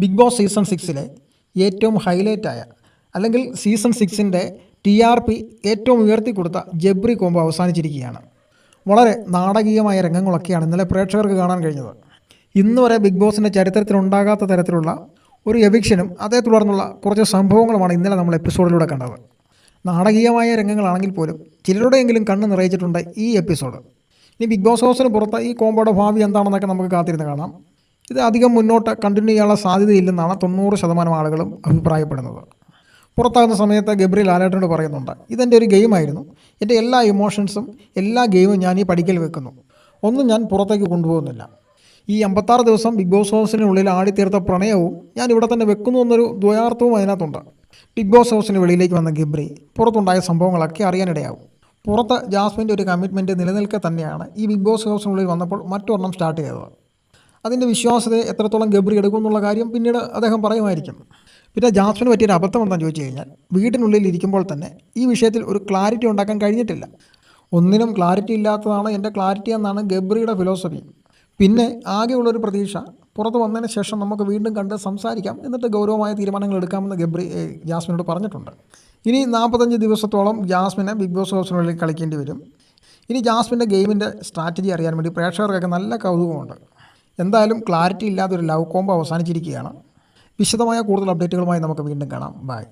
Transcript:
Big boss season സിക്സിലെ ഏറ്റവും ഹൈലൈറ്റായ അല്ലെങ്കിൽ സീസൺ സിക്സിന്റെ ടി ആർ പി ഏറ്റവും ഉയർത്തി കൊടുത്ത ജബ്രി കോംബോ അവസാനിച്ചിരിക്കുകയാണ്. വളരെ നാടകീയമായ രംഗങ്ങളൊക്കെയാണ് ഇന്നലെ പ്രേക്ഷകർക്ക് കാണാൻ കഴിഞ്ഞത്. ഇന്ന് വരെ ബിഗ് ബോസിന്റെ ചരിത്രത്തിലുണ്ടാകാത്ത തരത്തിലുള്ള ഒരു എവിക്ഷനും അതേ തുടർന്നുള്ള കുറച്ച് സംഭവങ്ങളുമാണ് ഇന്നലെ നമ്മൾ എപ്പിസോഡിലൂടെ കണ്ടത്. നാടകീയമായ രംഗങ്ങളാണെങ്കിൽ പോലും ചിലരുടെയെങ്കിലും കണ്ണ് നിറയിച്ചിട്ടുണ്ട് ഈ എപ്പിസോഡ്. ഇനി ബിഗ് ബോസ് ഹൗസിന് പുറത്ത് ഈ കോമ്പോയുടെ ഭാവി എന്താണെന്നൊക്കെ നമുക്ക് കാത്തിരുന്ന് കാണാം. ഇത് അധികം മുന്നോട്ട് കണ്ടിന്യൂ ചെയ്യാനുള്ള സാധ്യതയില്ലെന്നാണ് തൊണ്ണൂറ് ശതമാനം ആളുകളും അഭിപ്രായപ്പെടുന്നത്. പുറത്താകുന്ന സമയത്ത് ഗബ്രിൽ ലാലേട്ടനോട് പറയുന്നുണ്ട് ഇതെന്റെ ഒരു ഗെയിമായിരുന്നു എന്റെ എല്ലാ ഇമോഷൻസും എല്ലാ ഗെയിമും ഞാൻ ഈ പഠിക്കൽ വെക്കുന്നു. ഒന്നും ഞാൻ പുറത്തേക്ക് കൊണ്ടുപോകുന്നില്ല. ഈ അമ്പത്താറ് ദിവസം ബിഗ് ബോസ് ഹൗസിനുള്ളിൽ ആടിത്തീർത്ത പ്രണയവും ഞാൻ ഇവിടെ തന്നെ വെക്കുന്നു എന്നൊരു ദ്വയാർത്ഥവും അതിനകത്തുണ്ട്. ബിഗ് ബോസ് ഹൗസിന് വെളിയിലേക്ക് വന്ന ഗബ്രി പുറത്തുണ്ടായ സംഭവങ്ങളൊക്കെ അറിയാനിടയാവും. പുറത്ത് ജാസ്മിന്റെ ഒരു കമ്മിറ്റ്മെന്റ് നിലനിൽക്കെ തന്നെയാണ് ഈ ബിഗ് ബോസ് ഹൗസിനുള്ളിൽ വന്നപ്പോൾ മറ്റൊരെണ്ണം സ്റ്റാർട്ട് ചെയ്തത്. അതിന്റെ വിശ്വാസതയെ എത്രത്തോളം ഗബ്രി എടുക്കും എന്നുള്ള കാര്യം പിന്നീട് അദ്ദേഹം പറയുമായിരിക്കും. പിന്നെ ജാസ്മിന് പറ്റിയൊരു അബദ്ധം എന്താണെന്ന് ചോദിച്ചു കഴിഞ്ഞാൽ വീടിനുള്ളിൽ ഇരിക്കുമ്പോൾ തന്നെ ഈ വിഷയത്തിൽ ഒരു ക്ലാരിറ്റി ഉണ്ടാക്കാൻ കഴിഞ്ഞിട്ടില്ല. ഒന്നിനും ക്ലാരിറ്റി ഇല്ലാത്തതാണ് എന്റെ ക്ലാരിറ്റി എന്നാണ് ഗബ്രിയുടെ ഫിലോസഫി. പിന്നെ ആകെയുള്ളൊരു പ്രതീക്ഷ പുറത്ത് വന്നതിന് ശേഷം നമുക്ക് വീണ്ടും കണ്ട് സംസാരിക്കാം എന്നിട്ട് ഗൗരവമായ തീരുമാനങ്ങൾ എടുക്കാമെന്ന് ഗബ്രി ജാസ്മിനോട് പറഞ്ഞിട്ടുണ്ട്. ഇനി നാൽപ്പത്തഞ്ച് ദിവസത്തോളം ജാസ്മിനെ ബിഗ് ബോസ് ഹൗസിനുള്ളിൽ കളിക്കേണ്ടി വരും. ഇനി ജാസ്മിന്റെ ഗെയിമിന്റെ സ്ട്രാറ്റജി അറിയാൻ വേണ്ടി പ്രേക്ഷകർക്കൊക്കെ നല്ല കൗതുകമുണ്ട്. എന്തായാലും ക്ലാരിറ്റി ഇല്ലാതെ ഒരു ലവ് കോംബോ അവസാനിച്ചിരിക്കുകയാണ്. വിശദമായ കൂടുതൽ അപ്ഡേറ്റുകളുമായി നമുക്ക് വീണ്ടും കാണാം. ബൈ